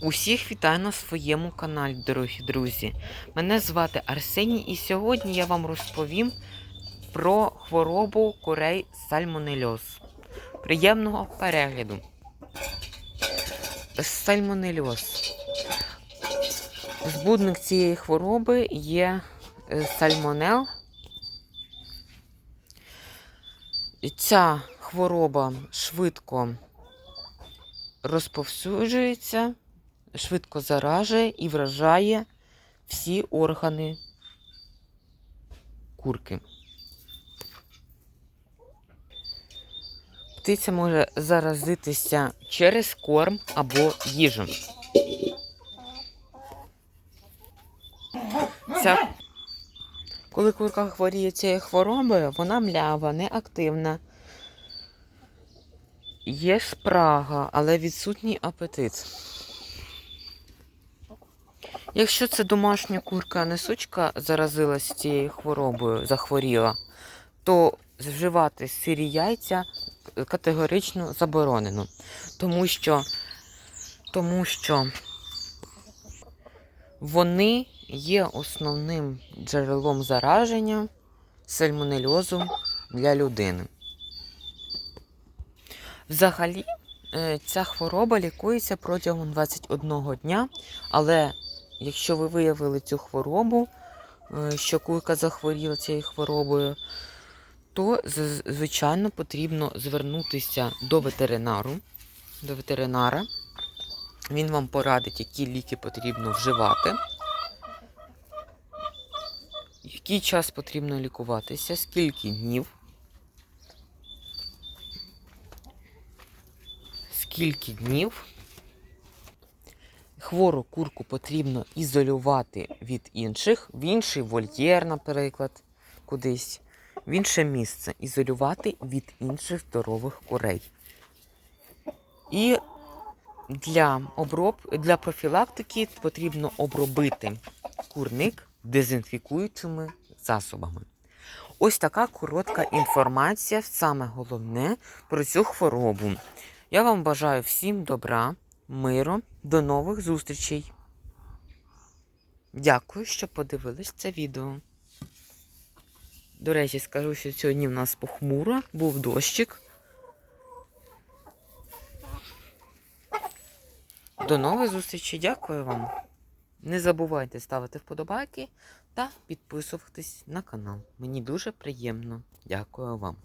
Усіх вітаю на своєму каналі, дорогі друзі. Мене звати Арсеній, і сьогодні я вам розповім про хворобу курей сальмонельоз. Приємного перегляду. Сальмонельоз. Збудник цієї хвороби є е, сальмонел. Ця хвороба швидко розповсюджується, швидко заражує і вражає всі органи курки. Птиця може заразитися через корм або їжу. Ця... Коли курка хворіє цією хворобою, вона млява, неактивна. Є спрага, але відсутній апетит. Якщо це домашня курка, а не сучка заразилась цією хворобою, захворіла, то вживати сирі яйця категорично заборонено. Тому що, тому що вони є основним джерелом зараження сальмонельозу для людини. Взагалі, е, ця хвороба лікується протягом 21 дня, але якщо ви виявили цю хворобу, е, що курка захворіла цією хворобою, то звичайно потрібно звернутися до ветеринару, до ветеринара. Він вам порадить, які ліки потрібно вживати, який час потрібно лікуватися, скільки днів. скільки днів хвору курку потрібно ізолювати від інших, в інший вольєр, наприклад, кудись, в інше місце, ізолювати від інших здорових курей. І для, оброб... для профілактики потрібно обробити курник дезінфікуючими засобами. Ось така коротка інформація, саме головне про цю хворобу. Я вам бажаю всім добра, миру, до нових зустрічей. Дякую, що подивились це відео. До речі, скажу, що сьогодні в нас похмуро, був дощик. До нових зустрічей, дякую вам. Не забувайте ставити вподобайки та підписуватись на канал. Мені дуже приємно. Дякую вам.